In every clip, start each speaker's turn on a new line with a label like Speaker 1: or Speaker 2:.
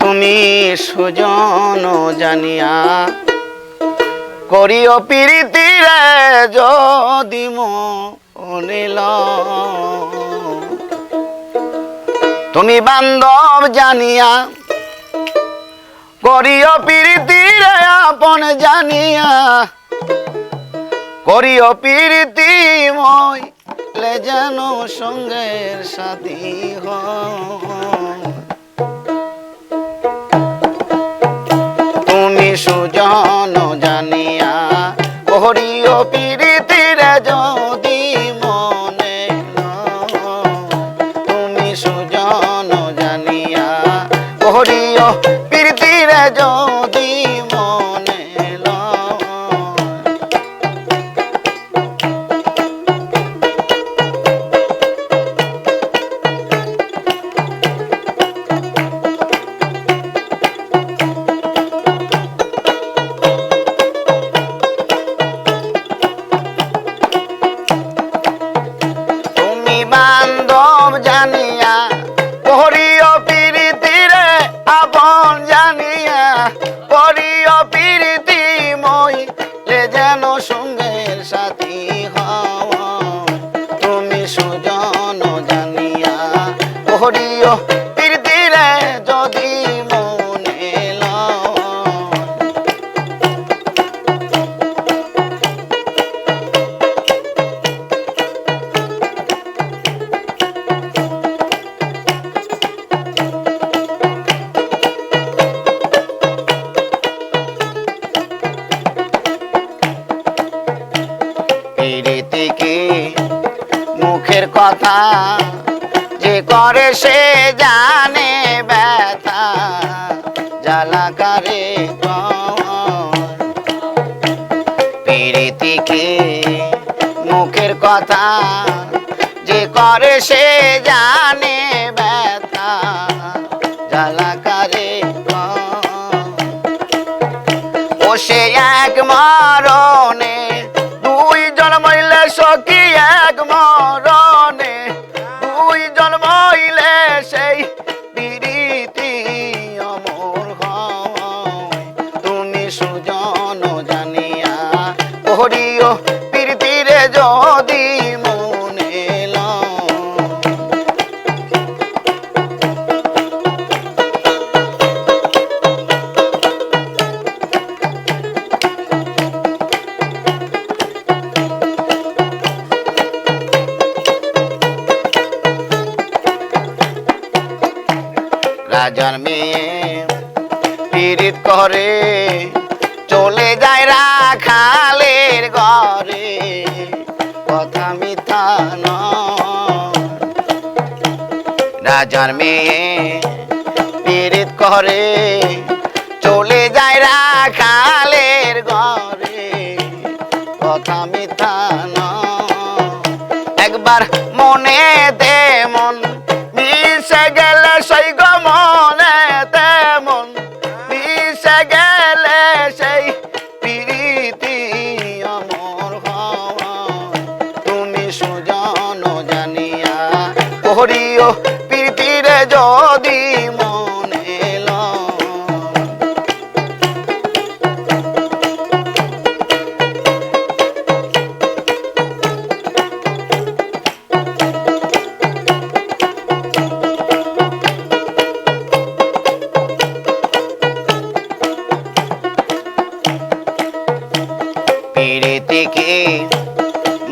Speaker 1: তুমি সুজন জানিয়া করিও প্রীতিরে যদি মনিল তুমি বান্ধব জানিয়া করিও প্রীতিরে আপন জানিয়া করিও প্রীতি মই লে যেন সঙ্গের সাথী হয় সুজন জানিয়া করিও প্রীতিরে যদি মনে তুমি সুজন জানিয়া করিও প্রীতিরে যদি প্রীতিরে যদি মনে কি মুখের কথা? করে সে জানে ব্যথা জ্বালাকারে পিড়িতে কি মুখের কথা যে করে সে জানে ব্যথা জ্বালাকারে ও সে এক মরণে সুজন জানিয়া করিও প্রীতিরে যদি মনে রাজার মেয়ে পীড়িত করে যায় রাখালের ঘরে, কথা মিথ্যা। রাজার মেয়ে পীড়িত করে, চলে যায় রাখালের ঘরে, কথা মিথ্যা একবার মনে তেমন করিও প্রীতিরে যদি মনে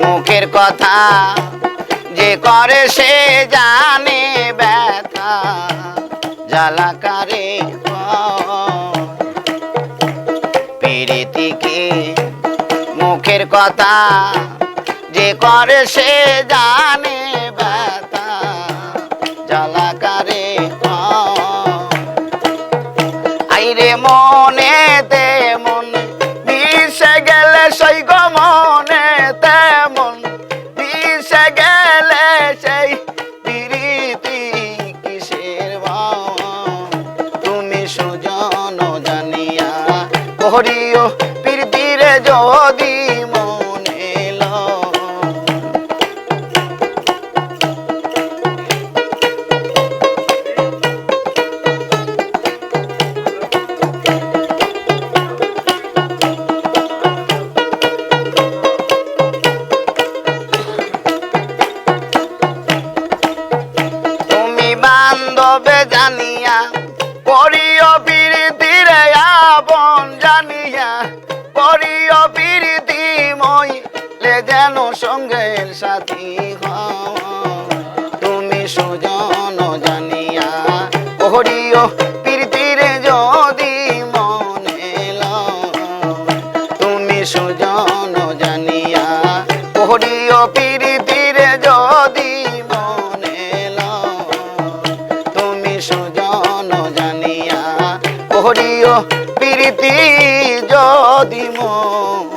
Speaker 1: মুখের কথা করে সে জানে ব্যথা, জ্বালাকারে পিড়িতে কি মুখের কথা যে করে সে জানে ব্যথা, জ্বালাকারে আইরে মনে তেমন মিশে গেলে সেই গো মনে করিও প্রীতিরে যদি মনে তুমি বান্ধবে জানিয়া যেন সঙ্গের সাথী তুমি সুজন জানিয়া করিও প্রীতির যদি মনে তুমি সুজন জানিয়া করিও প্রীতির যদি মনে তুমি সুজন জানিয়া করিও প্রীতি যদি মনে